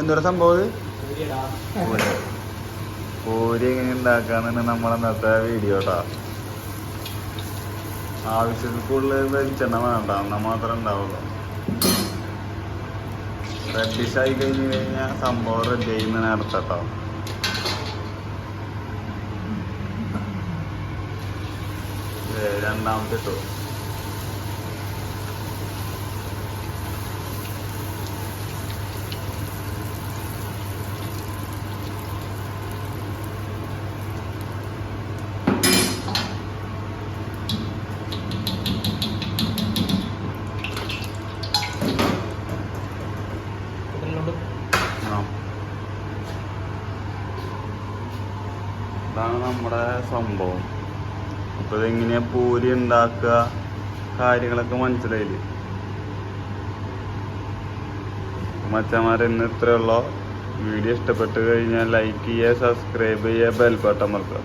എന്തൊരു സംഭവം? പൂരി. എങ്ങനെ ഉണ്ടാക്കാന്നാണ് നമ്മളെ ഇന്നത്തെ വീഡിയോ കേട്ടോ ആവശ്യത്തിൽ കൂടുതൽ വെളിച്ചെണ്ണ വേണ്ട എന്നാൽ മാത്രം ഉണ്ടാവുള്ളൂ. റെഡിഷ് ആയി കഴിഞ്ഞ് കഴിഞ്ഞാൽ സംഭവം റെഡി ആയിരുന്നു നേരത്തെ രണ്ടാമത്തെ ഇട്ടു ഇതാണ് നമ്മുടെ സംഭവം. അപ്പൊ ഇതെങ്ങനെയാ പൂരി ഉണ്ടാക്കുക? കാര്യങ്ങളൊക്കെ മനസ്സിലായില്ലേ? മച്ചന്മാരെ ഇന്ന് ഇത്രയുള്ളൂ വീഡിയോ ഇഷ്ടപ്പെട്ട് കഴിഞ്ഞാൽ ലൈക്ക് ചെയ്യുക സബ്സ്ക്രൈബ് ചെയ്യുക ബെൽ ബട്ടൺ അമർത്തുക.